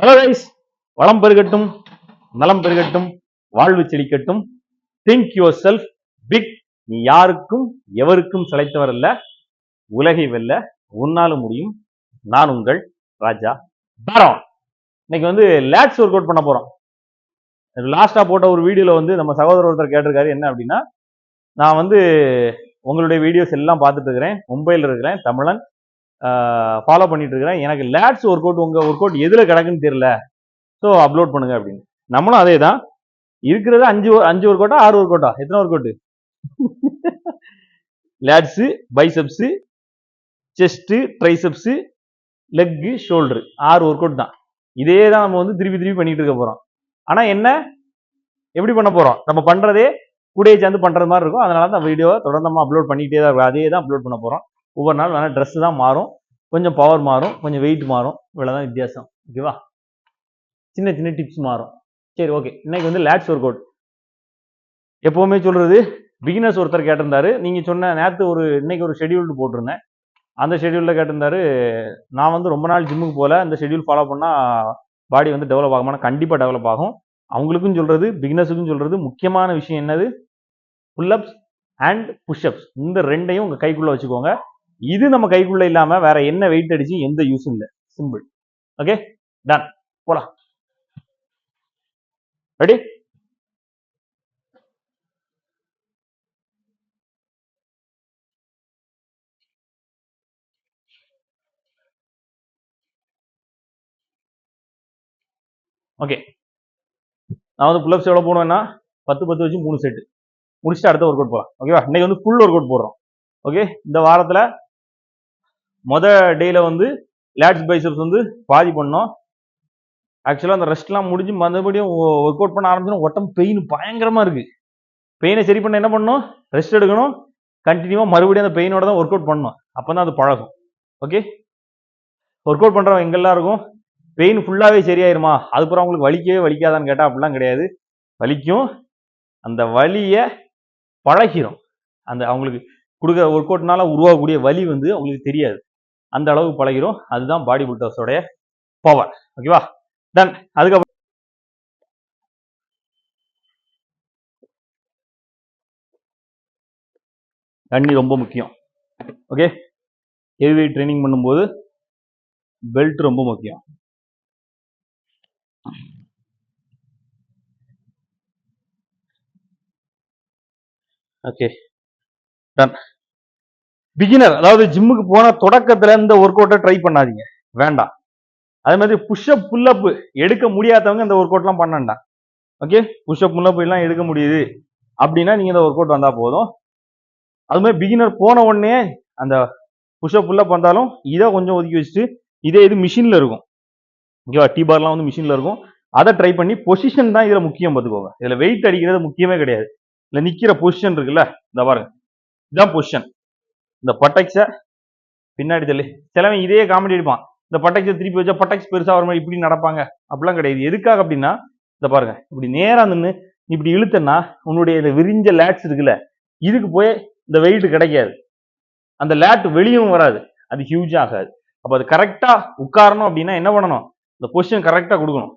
Hello guys வளம் பெருகட்டும் நலம் பெருகட்டும் வாழ்வு செழிக்கட்டும். திங்க் யுவர் செல்ஃப் பிக் நீ யாருக்கும் எவருக்கும் சிலைத்தவர் அல்ல. உலகை வெல்ல உன்னாலும் முடியும். நான் உங்கள் ராஜா பாரம் இன்னைக்கு வந்து லேட்ஸ் ஒர்க் அவுட் பண்ண போறோம். லாஸ்டா போட்ட ஒரு வீடியோல வந்து நம்ம சகோதரர் ஒருத்தர் கேட்டிருக்காரு என்ன அப்படின்னா நான் வந்து உங்களுடைய வீடியோஸ் எல்லாம் பார்த்துட்டு இருக்கிறேன். மும்பையில் இருக்கிறேன் தமிழன். ஃபாலோ பண்ணிட்டு இருக்கிறேன் எனக்கு லேட்ஸ் ஒர்க் அவுட் உங்க ஒர்க் அவுட் எதுல கிடக்குன்னு தெரியல. ஸோ அப்லோட் பண்ணுங்க அப்படின்னு. நம்மளும் அதே தான் இருக்கிறது அஞ்சு அஞ்சு ஒர்க் அவுட்டா ஆறு ஒர்க் அவுட்டா எத்தனை workout lats biceps chest triceps leg shoulder ஆறு ஒர்க் அவுட் தான். இதே தான் நம்ம வந்து திருப்பி திருப்பி பண்ணிட்டு இருக்க போகிறோம் ஆனால் என்ன? எப்படி பண்ண போகிறோம் நம்ம பண்ணுறதே கூடயே சேர்ந்து பண்ணுறது மாதிரி இருக்கும். அதனால தான் வீடியோவை தொடர்ந்து நம்ம அப்லோட் பண்ணிக்கிட்டே தான் இருக்கும். அதே தான் அப்லோட் பண்ண போகிறோம் ஒவ்வொரு நாள் வேணால் ட்ரெஸ் தான் மாறும். கொஞ்சம் பவர் மாறும். கொஞ்சம் வெயிட் மாறும். இவ்வளோதான் வித்தியாசம். ஓகேவா சின்ன சின்ன டிப்ஸ் மாறும். சரி ஓகே இன்னைக்கு வந்து லேட்ஸ் ஒர்க் அவுட் எப்போவுமே சொல்கிறது பிகினர்ஸ் ஒருத்தர் கேட்டிருந்தாரு. நீங்கள் சொன்ன நேற்று ஒரு இன்னைக்கு ஒரு ஷெடியூல்டு போட்டிருந்தேன். அந்த ஷெடியூலில் கேட்டிருந்தாரு நான் வந்து ரொம்ப நாள் ஜிம்முக்கு போகல. அந்த ஷெடியூல் ஃபாலோ பண்ணால் பாடி வந்து டெவலப் ஆகுமானா கண்டிப்பாக டெவலப் ஆகும். அவங்களுக்கும் சொல்கிறது பிகினர்ஸுக்கும் சொல்கிறது முக்கியமான விஷயம் என்னது? புல்லப்ஸ் அண்ட் புஷ்அப்ஸ் இந்த ரெண்டையும் உங்கள் கைக்குள்ளே வச்சுக்கோங்க. இது நம்ம கைக்குள்ள இல்லாம வேற என்ன வெயிட் அடிச்சு எந்த யூஸும் இல்லை. சிம்பிள் ஓகே டன் போலாம். ரெடி ஓகே நான் வந்து புல்லப்ஸ் எவ்வளோ போடுவேன்னா பத்து பத்து வச்சு மூணு செட்டு முடிச்சுட்டு அடுத்த ஒர்க் அவுட் போகலாம் ஓகேவா இன்னைக்கு வந்து ஃபுல் ஒர்க் அவுட் போடுறோம். ஓகே இந்த வாரத்தில் மொத டேயில் வந்து லேட்ஸ் பைசப்ஸ் வந்து பாதி பண்ணோம். ஆக்சுவலாக அந்த ரெஸ்ட்லாம் முடிஞ்சு மறுபடியும் ஒர்க் அவுட் பண்ண ஆரம்பிச்சோம் உடம்பு பெயின் பயங்கரமாக இருக்குது பெயினை சரி பண்ண என்ன பண்ணணும் ரெஸ்ட் எடுக்கணும். கண்டினியூவாக மறுபடியும் அந்த பெயினோட தான் ஒர்க் அவுட் பண்ணணும் அப்போ தான் அது பழகும். ஓகே ஒர்க் அவுட் பண்ணுறவங்க எங்கெல்லாம் இருக்கும்? பெயின் ஃபுல்லாகவே சரியாயிருமா? அதுக்கப்புறம் அவங்களுக்கு வலிக்கவே வலிக்காதான்னு கேட்டால் அப்படிலாம் கிடையாது. வலிக்கும். அந்த வலியை பழகிடும் அந்த அவங்களுக்கு கொடுக்குற ஒர்க் அவுட்னால உருவாகக்கூடிய வலி வந்து அவங்களுக்கு தெரியாது. அந்த அளவுக்கு பழகிரும் அதுதான் பாடி பில்டர்ஸோடைய பவர் ஓகேவா டன் அதுக்கப்புறம் தண்ணி ரொம்ப முக்கியம். ஓகே ஹெவி ட்ரைனிங் பண்ணும்போது பெல்ட் ரொம்ப முக்கியம். ஓகே டன் பிகினர் அதாவது ஜிம்முக்கு போன தொடக்கத்துல இந்த ஒர்க் அவுட்டை ட்ரை பண்ணாதீங்க. வேண்டாம். அதே மாதிரி புஷ்அப் புல்லப் எடுக்க முடியாதவங்க இந்த ஒர்க் அவுட்லாம் பண்ணண்டாம் ஓகே புஷ்அப் புல்லப் எல்லாம் எடுக்க முடியுது. அப்படின்னா நீங்க இந்த ஒர்க் அவுட் வந்தா போதும். அது மாதிரி பிகினர் போன உடனே அந்த புஷ்அப் புல்லப் வந்தாலும் இதை கொஞ்சம் ஒதுக்கி வச்சுட்டு இதே இது மிஷினில் இருக்கும். ஓகேவா டி பார்லாம் வந்து மிஷினில் இருக்கும். அதை ட்ரை பண்ணி பொசிஷன் தான் இதில் முக்கியம் பார்த்துக்கோங்க. இதில் வெயிட் அடிக்கிறது முக்கியமே கிடையாது. இல்லை நிற்கிற பொசிஷன் இருக்குல்ல? இந்த பாருங்க. இதுதான் பொசிஷன் இந்த பட்டக்ஸை பின்னாடி தள்ளி. சிலவன் இதே காமெடி அடிப்பான் இந்த பட்டக்ஸை திருப்பி வச்சா பட்டக்ஸ் பெருசாக வர மாதிரி இப்படி நடப்பாங்க. அப்படிலாம் கிடையாது. எதுக்காக அப்படின்னா இந்த பாருங்க. இப்படி நேராக நின்று இப்படி இழுத்தன்னா உன்னுடைய இந்த விரிஞ்ச லேட்ஸ் இருக்குல்ல இதுக்கு போய் இந்த வெயிட் கிடைக்காது. அந்த லேட் வெளியும் வராது. அது ஹியூஜ் ஆகாது. அப்போ அது கரெக்டாக உட்காரணும் அப்படின்னா என்ன பண்ணணும்? இந்த பொசிஷன் கரெக்டாக கொடுக்கணும்.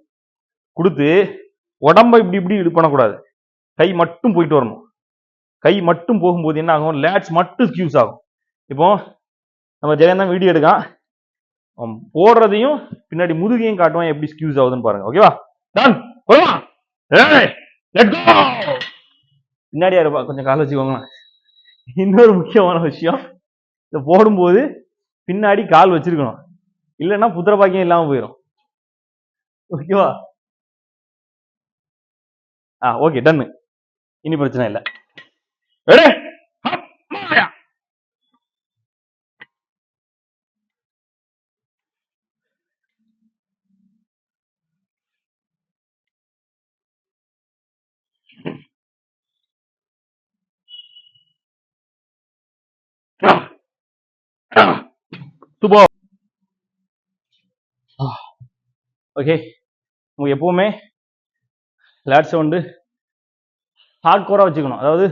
கொடுத்து உடம்ப இப்படி இப்படி இது பண்ணக்கூடாது. கை மட்டும் போயிட்டு வரணும். கை மட்டும் போகும்போது என்ன ஆகும்? லேட்ஸ் மட்டும் ஸ்கியூஸ் ஆகும். இப்போ நம்ம ஜெயன் தான் வீடியோ எடுக்கான். போடுறதையும் பின்னாடி முதுகையும் காட்டுவான் எப்படி ஸ்கியூஸ் ஆகுதுன்னு பாருங்க. ஓகேவா டன் பின்னாடியா இருப்பா கொஞ்சம் கால வச்சுக்கோங்களேன். இன்னொரு முக்கியமான விஷயம். இதை போடும்போது பின்னாடி கால் வச்சிருக்கணும். இல்லைன்னா புத்திர பாக்கியம் இல்லாம போயிடும் ஓகேவா ஆ ஓகே டன்னு இனி பிரச்சனை இல்லை. துபோ ஓகே உங்களுக்கு எப்பவுமே லேட்ஸை வந்து ஹார்ட் கோராக வச்சுக்கணும். அதாவது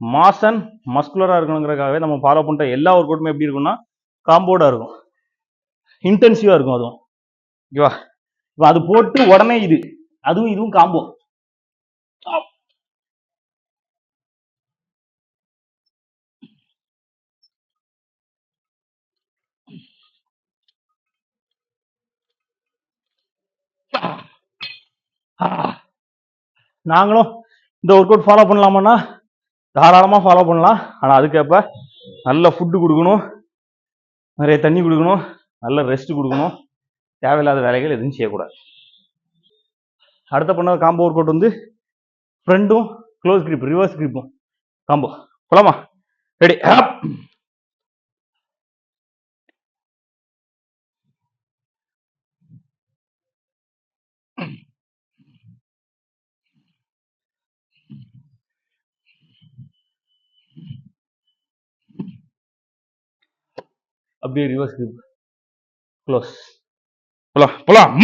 மாசன் மஸ்குலராக இருக்கணுங்கிறக்காகவே நம்ம ஃபாலோ பண்ணுற எல்லா ஒர்க் அவுட்டுமே எப்படி இருக்கும்னா காம்போர்டாக இருக்கும். இன்டென்சிவாக இருக்கும் அதுவும். ஓகேவா இப்போ அது போட்டு உடனே இது. அதுவும் இதுவும் காம்போ நாங்களும் இந்த ஒர்க் அவுட் ஃபாலோ பண்ணலாமான்னா தாராளமாக ஃபாலோ பண்ணலாம். ஆனால் அதுக்கேற்ப நல்ல ஃபுட்டு கொடுக்கணும். நிறைய தண்ணி கொடுக்கணும். நல்ல ரெஸ்ட் கொடுக்கணும். தேவையில்லாத வேலைகள் எதுவும் செய்யக்கூடாது. அடுத்த பண்ண காம்போ ஒர்க் அவுட் வந்து ஃப்ரெண்டும் க்ளோஸ் கிரிப் ரிவர்ஸ் கிரிப்பும் காம்போ போலாமா? ரெடி அப்படியே ரிவர்ஸ் grip க்ளோஸ் போலாம் போலாம்.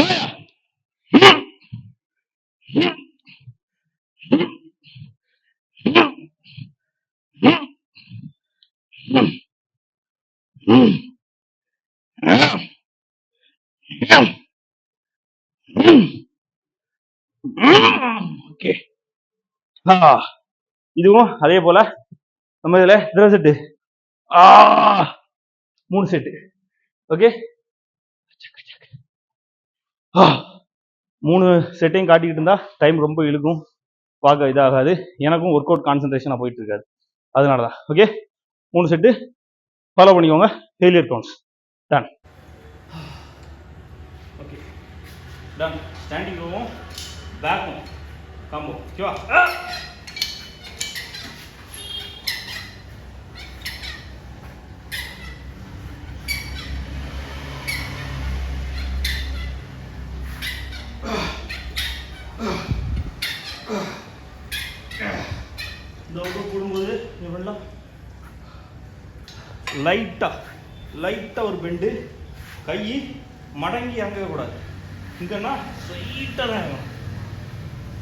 ஓகே இதுவும் அதே போல. நம்ம இதுல எத்தனை செட்டு ஆ. மூணு செட்டு ஓகே மூணு செட்டையும் காட்டிக்கிட்டு இருந்தா டைம் ரொம்ப இழுக்கும். பார்க்க இதாகாது. எனக்கும் ஒர்க் அவுட் கான்சன்ட்ரேஷனாக போயிட்டு இருக்காது. அதனால தான் ஓகே மூணு செட்டு ஃபாலோ பண்ணிக்கோங்க. Failure counts done okay done standing ரோவும் பேக்கும் காம்போ ஓகேவா இந்த ஒர்க் போடும்போது எப்படிலாம் லைட்டாக லைட்டாக ஒரு பெண்டு கை மடங்கி இறங்கவே கூடாது. இங்கன்னா ஸ்ட்ரைட்டாக தான் இறங்கணும்.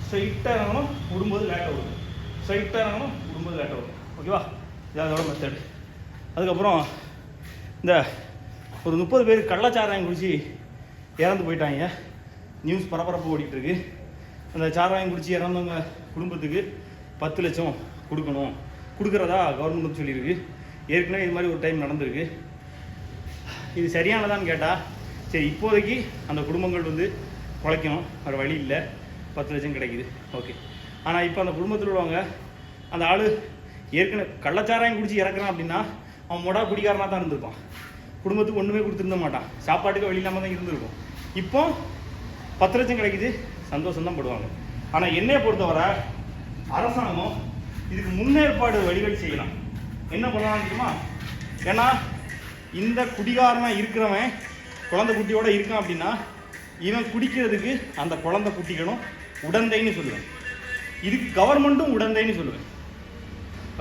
ஸ்ட்ரைட்டாக இறங்கணும் விடும்போது லேட்டாக வரும் ஸ்ட்ரைட்டாக இறங்கணும் விடும்போது லேட்டாக வரும் ஓகேவா இதோட மெத்தட் அதுக்கப்புறம் இந்த ஒரு முப்பது பேர் கள்ளச்சாராயம் குடிச்சு இறந்து போயிட்டாங்க. நியூஸ் பரபரப்பு ஓடிட்டுருக்கு அந்த சாராயம் குடிச்சு இறந்தவங்க குடும்பத்துக்கு பத்து லட்சம் கொடுக்கணும். கொடுக்குறதா கவர்மெண்ட் சொல்லியிருக்கு. ஏற்கனவே இது மாதிரி ஒரு டைம் நடந்திருக்கு. இது சரியானதான்னு கேட்டால் சரி இப்போதைக்கு அந்த குடும்பங்கள் வந்து குலைக்கணும். வேறு வழி இல்லை. பத்து லட்சம் கிடைக்குது. ஓகே ஆனால் இப்போ அந்த குடும்பத்தில் உள்ளவங்க அந்த ஆள் ஏற்கனவே கள்ளச்சாராயம் குடிச்சு இறக்குறான் அப்படின்னா அவன் மொடா குடிக்காரனாக தான் இருந்திருப்பான். குடும்பத்துக்கு ஒன்றுமே கொடுத்துருந்த மாட்டான். சாப்பாட்டுக்கு வழி இல்லாமல் தான் இருந்திருக்கும். இப்போ பத்து லட்சம் கிடைக்குது. சந்தோஷம் தான் படுவாங்க. ஆனால் என்னைய பொறுத்தவரை அரசாங்கம் இதுக்கு முன்னேற்பாடு வழிகள் செய்யலாம். என்ன பண்ணலாம் தெரியுமா? ஏன்னா இந்த குடிகாரனாக இருக்கிறவன் குழந்தை குட்டியோட இருக்கான் அப்படின்னா இவன் குடிக்கிறதுக்கு அந்த குழந்தை குட்டிகளும் உடந்தைன்னு சொல்லுவேன். இதுக்கு கவர்மெண்ட்டும் உடந்தைன்னு சொல்லுவேன்.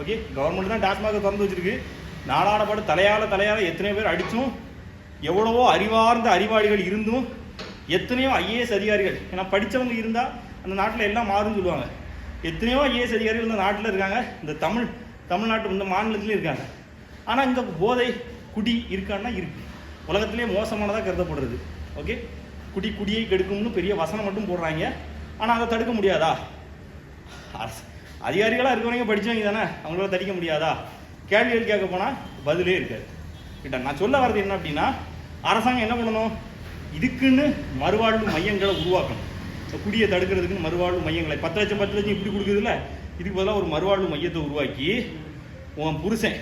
ஓகே? கவர்மெண்ட் தான் டாஸ்மாக திறந்து வச்சிருக்கு. நாடாடப்பாடு தலையால தலையால எத்தனை பேர் அடித்தும் எவ்வளவோ அறிவார்ந்த அறிவாளிகள் இருந்தும் எத்தனையோ ஐஏஎஸ் அதிகாரிகள் ஏன்னா படித்தவங்க இருந்தால் அந்த நாட்டில் எல்லாம் மாறும்னு சொல்லுவாங்க. எத்தனையோ ஐஏஎஸ் அதிகாரிகள் இந்த நாட்டில் இருக்காங்க. இந்த தமிழ் தமிழ்நாட்டு இந்த மாநிலத்திலையும் இருக்காங்க. ஆனால் இங்கே போதை குடி இருக்கான்னா இருக்கு. உலகத்திலே மோசமானதாக கருதப்படுறது. ஓகே? குடி குடியை கெடுக்கும்னு பெரிய வசனம் மட்டும் போடுறாங்க. ஆனால் அதை தடுக்க முடியாதா? அரசு அதிகாரிகளாக இருக்கிறவங்க படித்தவங்க தானே அவங்களால தடிக்க முடியாதா? கேள்விகள் கேட்க போனால் பதிலே இருக்காது. கிட்ட நான் சொல்ல வர்றது என்ன அப்படின்னா அரசாங்கம் என்ன பண்ணணும்? இதுக்குன்னு மறுவாழ்வு மையங்களை உருவாக்கணும். இந்த குடியை தடுக்கிறதுக்குன்னு மறுவாழ்வு மையங்களை. பத்து லட்சம் பத்து லட்சம் இப்படி கொடுக்குறதுல இதுக்கு பதிலாக ஒரு மறுவாழ்வு மையத்தை உருவாக்கி உன் புருஷன்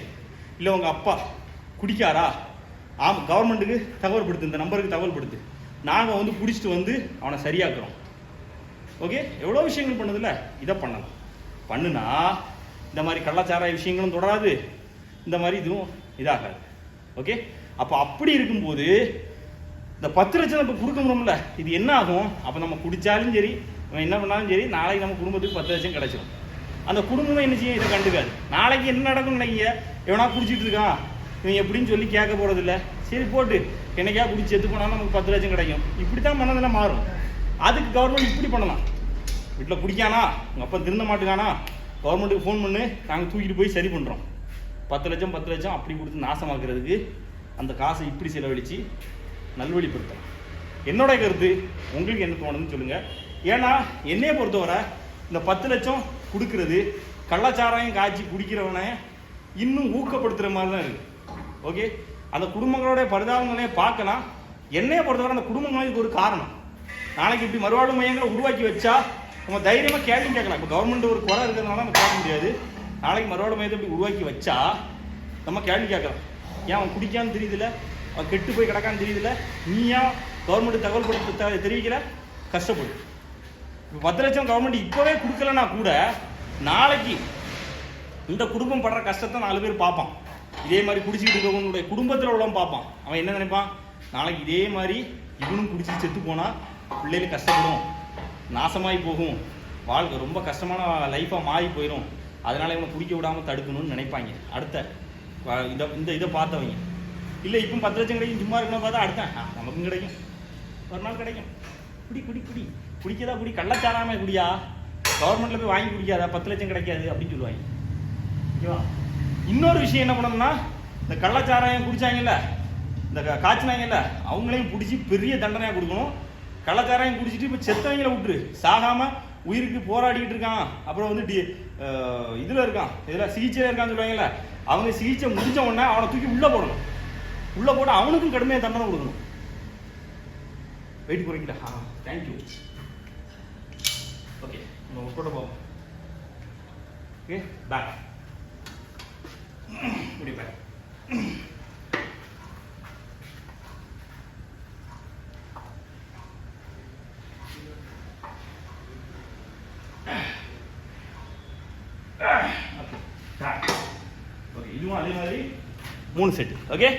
இல்லை உங்கள் அப்பா குடிக்காரா? ஆம் கவர்மெண்ட்டுக்கு தகவல் படுத்து இந்த நம்பருக்கு தகவல் படுத்து நாங்கள் வந்து பிடிச்சிட்டு வந்து அவனை சரியாக்குறோம். ஓகே எவ்வளோ விஷயங்கள் பண்ணுதில்ல இதை பண்ணலாம். பண்ணுனா இந்த மாதிரி கள்ளச்சாராய விஷயங்களும் தொடராது. இந்த மாதிரி இதுவும் இதாகாது. ஓகே அப்போ அப்படி இருக்கும்போது இந்த பத்து லட்சம் இப்போ கொடுக்க முடியும்ல இது என்ன ஆகும்? அப்போ நம்ம குடித்தாலும் சரி நம்ம என்ன பண்ணாலும் சரி நாளைக்கு நம்ம குடும்பத்துக்கு பத்து லட்சம் கிடைச்சிடும் அந்த குடும்பமே என்ன செய்யும்? இதை கண்டுக்காது. நாளைக்கு என்ன நடக்கும்னு நினைக்கிங்க எவனா குடிச்சிட்டு இருக்கான்? இவன் எப்படின்னு சொல்லி கேட்க போகிறதில்ல சரி போட்டு. என்னைக்கா குடிச்சு எது போனாலும் நமக்கு பத்து லட்சம் கிடைக்கும். இப்படி தான் மனதில் மாறும். அதுக்கு கவர்மெண்ட் இப்படி பண்ணலாம். வீட்டில் குடிக்கானா? உங்கள் அப்பா திருந்த மாட்டுக்கானா? கவர்மெண்ட்டுக்கு ஃபோன் பண்ணு. நாங்கள் தூக்கிட்டு போய் சரி பண்ணுறோம் பத்து லட்சம் பத்து லட்சம் அப்படி கொடுத்து நாசமாக்குறதுக்கு அந்த காசை இப்படி செலவழித்து நல்வழிப்படுத்தலாம். என்னோட கருத்து உங்களுக்கு என்ன தோணுதுன்னு சொல்லுங்கள் ஏன்னா என்னைய பொறுத்தவரை இந்த பத்து லட்சம் கொடுக்கறது கள்ளச்சாராயம் காய்ச்சி குடிக்கிறவனை இன்னும் ஊக்கப்படுத்துகிற மாதிரி தான் இருக்குது ஓகே அந்த குடும்பங்களுடைய பரிதாபங்களே பார்க்கலாம். என்னைய பொறுத்தவரை அந்த குடும்பங்களுக்கு ஒரு காரணம். நாளைக்கு இப்படி மறுவாழ்வு மையங்களை உருவாக்கி வச்சா நம்ம தைரியமாக கேள்வி கேட்கலாம். இப்போ கவர்மெண்ட் ஒரு குறை இருக்கிறதுனால நம்ம கேட்க முடியாது. நாளைக்கு மறுவாழ்வு மையத்தை இப்படி உருவாக்கி வச்சா நம்ம கேள்வி கேட்கலாம். ஏன் அவன் குடிக்கான்னு தெரியுதுல்ல? கெட்டு போய் கிடக்கான்னு தெரியுதுல நீயா கவர்மெண்ட் தகவல் கொடுத்து தெ- தெரிவிக்கல? கஷ்டப்படு. இப்போ பத்து லட்சம் கவர்மெண்ட் இப்போவே கொடுக்கலனா கூட நாளைக்கு இந்த குடும்பம் படுற கஷ்டத்தை நாலு பேர் பார்ப்பான். இதே மாதிரி குடிச்சிக்கிட்டு இருக்கவங்களுடைய குடும்பத்தில் உள்ளவன் பார்ப்பான். அவன் என்ன நினைப்பான்? நாளைக்கு இதே மாதிரி இவனும் குடிச்சு செத்து போனால் பிள்ளைகள் கஷ்டப்படும். நாசமாகி போகும். வாழ்க்கை ரொம்ப கஷ்டமான லைஃபாக மாறி போயிடும் அதனால இவனை குடிக்க விடாமல் தடுக்கணும்னு நினைப்பாங்க. அடுத்த இந்த இதை இந்த இதை பார்த்தவங்க. இல்லை இப்போ பத்து லட்சம் கிடைக்கும் சும்மா இருக்கணும் பார்த்தா அடுத்தேன் நமக்கும் கிடைக்கும். ஒரு நாள் கிடைக்கும். குடி குடி குடி. குடிக்கதா குடி கள்ளச்சாராம குடியா? கவர்மெண்ட்ல போய் வாங்கி குடிக்காதா? பத்து லட்சம் கிடைக்காது அப்படின்னு சொல்லுவாங்க. ஓகேவா? இன்னொரு விஷயம் என்ன பண்ணோம்னா இந்த கள்ளச்சாராயம் குடிச்சாங்கல்ல இந்த காய்ச்சினாங்கல்ல அவங்களையும் பிடிச்சி பெரிய தண்டனையாக கொடுக்கணும். கள்ளச்சாராயம் குடிச்சிட்டு இப்போ செத்தவங்கள விட்டுரு. சாகாம உயிருக்கு போராடிக்கிட்டு இருக்கான். அப்புறம் வந்து டி இதில் இருக்கான். இதில் சிகிச்சையில் இருக்கான்னு சொல்லுவாங்கல்ல. அவங்க சிகிச்சை முடிஞ்ச உடனே அவனை தூக்கி உள்ளே போடணும். உள்ள போட்டு அவனுக்கும் கடுமையாக தண்டனை கொடுக்கணும். வெயிட் குறைக்கல ஆ தேங்க்யூ ஓகே நம்ம உட்கொண்டு போவோம். ஓகே பேக் இப்படி பேக் ஓகே இதுவும் அதே மாதிரி மூணு set okay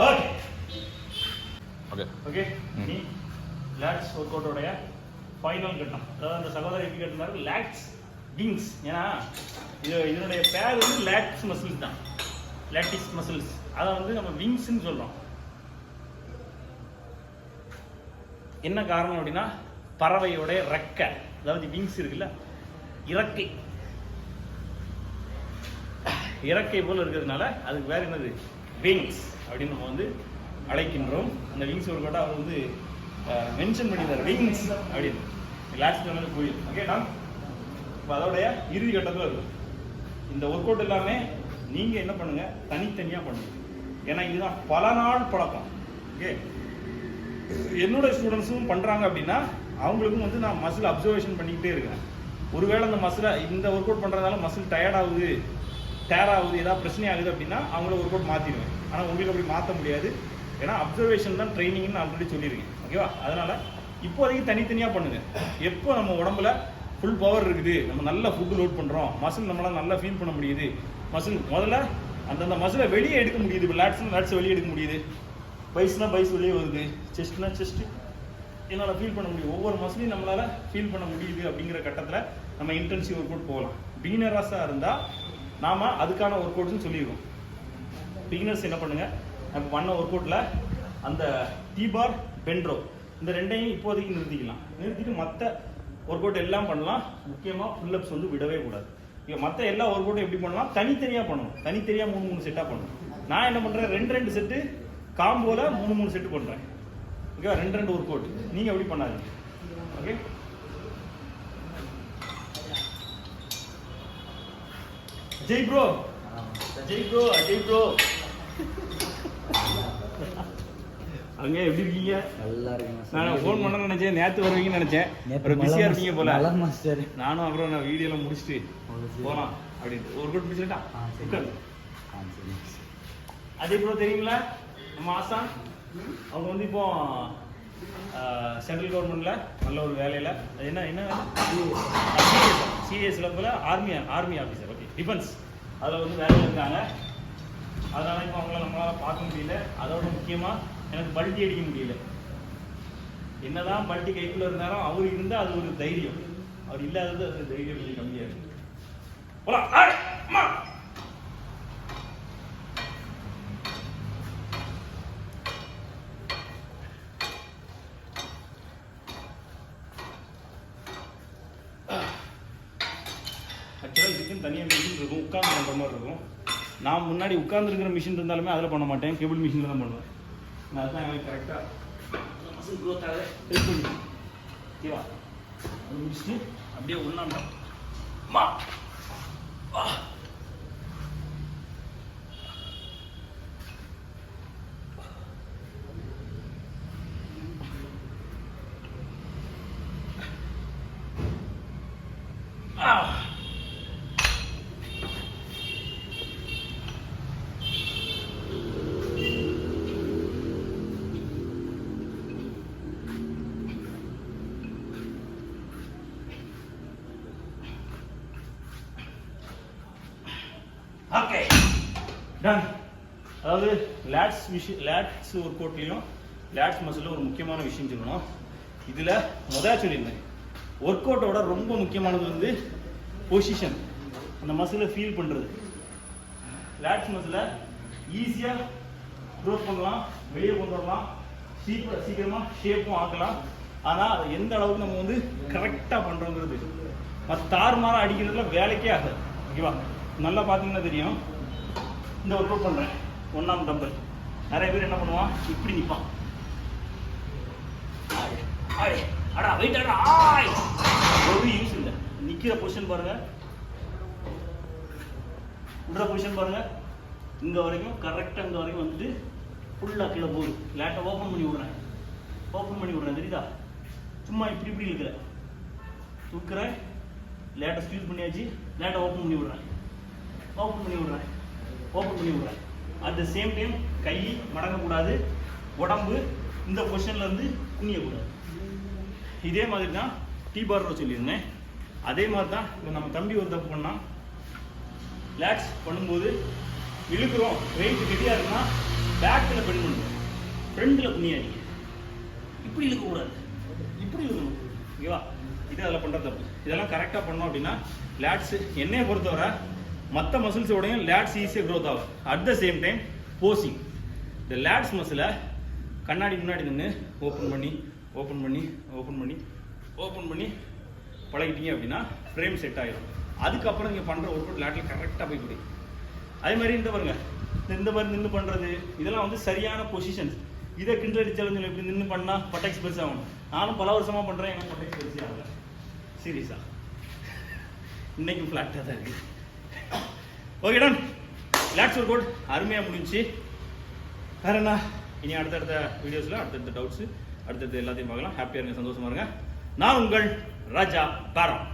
okay okay okay நீ லேட்ஸ் ஒர்க் அவுட்டோடைய ஃபைனல் கட்டம். அதாவது அந்த சகோதரர் எப்படி கட்டினாரு? லேட்ஸ் விங்ஸ் ஏன்னா இது இதனுடைய பேர் வந்து லேட்ஸ் மசில்ஸ் தான். லேட்டிஸ் மசில்ஸ் அதை வந்து நம்ம விங்ஸ்ன்னு சொல்றோம். என்ன காரணம் அப்படின்னா பறவையோட ரெக்கை. அதாவது விங்ஸ் இருக்குல்ல இறக்கை. இறக்கை போல இருக்கிறதுனால அதுக்கு வேற என்னது? விங்ஸ் அப்படின்னு நம்ம வந்து அழைக்கின்றோம். அந்த விங்ஸ் ஒரு கோட்டா அவர் வந்து மென்ஷன் பண்ணியிருந்தார். விங்ஸ் அப்படின்னு. லாஸ்ட் வந்து கோயில். ஓகேடா இப்போ அதோடைய இறுதி கட்டத்தில் இருக்கும் இந்த ஒர்க் அவுட் எல்லாமே நீங்கள் என்ன பண்ணுங்கள் தனித்தனியாக பண்ணுங்க. ஏன்னா இதுதான் பல நாள் பழக்கம். ஓகே என்னோட ஸ்டூடெண்ட்ஸும் பண்ணுறாங்க அப்படின்னா அவங்களுக்கும் வந்து நான் மசில் அப்சர்வேஷன் பண்ணிக்கிட்டே இருக்கேன். ஒருவேளை அந்த மசிலை இந்த ஒர்க் அவுட் பண்ணுறதுனால மசில் டயர்ட் ஆகுது டேர் ஆகுது ஏதாவது பிரச்சனை ஆகுது அப்படின்னா அவங்கள ஒர்க் அவுட் மாற்றிடுவேன் ஆனால் உங்களுக்கு அப்படி மாற்ற முடியாது. ஏன்னா அப்சர்வேஷன் தான் ட்ரைனிங்னு ஆல்ரெடி சொல்லியிருக்கேன். ஓகேவா அதனால் இப்போதைக்கு தனித்தனியாக பண்ணுங்கள் எப்போ நம்ம உடம்புல ஃபுல் பவர் இருக்குது நம்ம நல்ல ஃபுட்டு லோட் பண்ணுறோம் மசில் நம்மளால் நல்லா ஃபீல் பண்ண முடியுது மசில் முதல்ல அந்தந்த மசிலை வெளியே எடுக்க முடியுது. இப்போ லேட்ஸ்னால் லேட்ஸ் வெளியே எடுக்க முடியுது. பைஸ்னா பைஸ் வெளியே வருது. செஸ்ட்னா செஸ்ட்டு என்னால் ஃபீல் பண்ண முடியும் ஒவ்வொரு மசிலையும் நம்மளால் ஃபீல் பண்ண முடியுது அப்படிங்கிற கட்டத்தில் நம்ம இன்டென்சிவ் ஒர்க் அவுட் போகலாம் பிகினராஸாக இருந்தால் நாம் அதுக்கான ஒர்க் அவுட்னு சொல்லியிருக்கோம். பிகினர்ஸ் என்ன பண்ணுங்க? நம்ம பண்ண ஒர்க் அவுட்டில் அந்த டீபார் பென்ட்ரோ இந்த ரெண்டையும் இப்போதைக்கு நிறுத்திக்கலாம். நிறுத்திட்டு மற்ற ஒர்க் அவுட் எல்லாம் பண்ணலாம். முக்கியமாக புல்லப்ஸ் வந்து விடவே கூடாது. இப்போ மற்ற எல்லா ஒர்க் அவுட்டும் எப்படி பண்ணலாம்? தனித்தனியாக பண்ணணும். தனித்தனியாக மூணு மூணு செட்டாக பண்ணணும். நான் என்ன பண்ணுறேன் ரெண்டு ரெண்டு செட்டு காம்போல மூணு மூணு செட்டு பண்ணுறேன் ஓகேவா ரெண்டு ரெண்டு ஒர்க் அவுட் நீங்கள் எப்படி பண்ணாதீங்க. Okay Ajay bro Ajay bro Ajay bro அங்க எப்படி இருக்கீங்க? நல்லா இருக்குங்க நான் ஃபோன் பண்ண நினைச்சேன். நேத்து வருவீங்கன்னு நினைச்சேன். அப்புறம் மலை பிஸியா மாஸ்- இருப்பீங்க போல மாஸ்டர். நானும் அப்புறம் நான் வீடியோலாம் முடிச்சுட்டு போலாம் அப்படின்ட்டு. ஒரு குட் பிடிச்சிட்டா ஆ, சரி. அதே ப்ரோ தெரியுங்களா? நம்ம ஆசான் அவங்க வந்து இப்போ சென்ட்ரல் கவர்மெண்ட்ல நல்ல ஒரு வேலையில. அது என்ன என்ன சிஎஸ் லெவலில் army army officer okay defence அதில் வந்து வேலையில் இருக்காங்க அதனால இப்போ அவங்கள நம்மளால பார்க்க முடியல. அதோட முக்கியமா எனக்கு பல்ட்டி அடிக்க முடியல. என்னதான் பல்ட்டி கைக்குள்ள இருந்தாலும் அவர் இருந்தா அது ஒரு தைரியம். அவர் இல்லாதது அது தைரியம் கொஞ்சம் கம்மியா இருக்கு போலாம். அம்மா. ஆக்சுவலாக இதுக்குன்னு தனியாக மிஷின் இருக்கும். உட்காந்து பண்ணுற மாதிரி இருக்கும். நான் முன்னாடி உட்காந்துருக்கிற மிஷின் இருந்தாலுமே அதில் பண்ண மாட்டேன். கேபிள் மிஷினில் தான் பண்ணுவேன். அதுதான் எனக்கு கரெக்டாக மசில் க்ரோத் ஆக ஹெல்ப் பண்ணுது ஓகேவா அது முடிச்சுட்டு அப்படியே ஒன்றாம் மா வா Ah. ஓகே டன் அதாவது லேட்ஸ் விஷயம் லேட்ஸ் ஒரு கோட்லேயும் லேட்ஸ் மசில் ஒரு முக்கியமான விஷயம் சொல்லணும். இதில் முதல் சொல்லியிருந்தேன். ஒர்க் அவுட்டோட ரொம்ப முக்கியமானது வந்து பொசிஷன் அந்த மசிலை ஃபீல் பண்ணுறது லேட்ஸ் மசிலை ஈஸியாக க்ரோத் பண்ணலாம் வெளியே கொண்டு வரலாம் சீக்கிர சீக்கிரமாக ஷேப்பும் ஆக்கலாம். ஆனால் அதை எந்த அளவுக்கு நம்ம வந்து கரெக்டாக பண்ணுறோங்கிறது மற்ற தாறுமாறாக அடிக்கிறதுல வேலைக்கே ஆகாது. ஓகேவா நல்லா பார்த்தீங்கன்னா தெரியும். இந்த ஒரு ப்ரூவ் பண்ணுறேன் ஒன்றாம் டம்பல் நிறைய பேர் என்ன பண்ணுவான்? இப்படி நிற்பான் அடா வெயிட் அடா ஆய். ஒரு யூஸ் இல்லை. நிற்கிற பொசிஷன் பாருங்க. விடுற பொசிஷன் பாருங்க. இங்கே வரைக்கும் கரெக்டாக இங்கே வரைக்கும் வந்துட்டு ஃபுல்லாக கீழே போகுது. லேட்டை ஓப்பன் பண்ணி விடுறேன். ஓப்பன் பண்ணி விடுறேன் தெரியுதா? சும்மா இப்படி இப்படி இருக்கிற தூக்குறேன். லேட்டை ஸ்க்யூஸ் பண்ணியாச்சு. லேட்டை ஓப்பன் பண்ணி விடுறேன். ஓப்பன் பண்ணி விடுறேன். ஓப்பன் பண்ணி விடுறேன். அட் த சேம் டைம் கை மடங்கக்கூடாது உடம்பு இந்த பொசிஷன்ல இருந்து குனியக்கூடாது. இதே மாதிரி தான் டீ பார்ல சொல்லியிருந்தேன். அதே மாதிரி தான் இப்போ நம்ம தம்பி ஒரு தப்பு பண்ணால் லேக்ஸ் பண்ணும்போது இழுக்கிறோம். வெயிட் கெட்டியாக இருக்குன்னா பேக்கில் பெண் பண்ணுறோம் ஃப்ரண்டில் குனியாதீங்க. இப்படி இழுக்கக்கூடாது. இப்படி இழுக்கணும். ஓகேவா இது அதில் பண்ணுற தப்பு. இதெல்லாம் கரெக்டாக பண்ணோம் அப்படின்னா லேட்ஸு என்னையை பொறுத்தவரை மற்ற மசில்ஸோடையும் லேட்ஸ் ஈஸியாக க்ரோத் ஆகும். At the same time posing இந்த லேட்ஸ் மசிலை கண்ணாடி முன்னாடி நின்று ஓப்பன் பண்ணி ஓப்பன் பண்ணி ஓப்பன் பண்ணி ஓப்பன் பண்ணி பழகிட்டீங்க அப்படின்னா ஃப்ரேம் செட் ஆகிடும் அதுக்கப்புறம் நீங்கள் பண்ணுற ஒர்க் அவுட் லேட்டில் கரெக்டாக போய் பிடி அதே மாதிரி இந்த பாருங்க. இந்த- இந்த மாதிரி நின்று பண்ணுறது இதெல்லாம் வந்து சரியான பொசிஷன்ஸ் இதை கிண்டல் சேலஞ்சில் இப்படி நின்று பண்ணால் பட்டெக்ஸ் ஆகணும். நானும் பல வருஷமாக பண்ணுறேன் எனக்கு பட்டெக்ஸ் பெருசாக ஆகல. சீரியஸாக இன்றைக்கும் ஃப்ளாட்டாக தான் இருக்குது okay done lats work out அருமையாக முடிஞ்சுச்சு வேற என்ன? இனி அடுத்தடுத்த வீடியோஸில் அடுத்தடுத்த டவுட்ஸு அடுத்தடுத்த எல்லாத்தையும் பார்க்கலாம். ஹாப்பியாக இருங்க சந்தோஷமா இருங்க. நான் உங்கள் ராஜா பாரம்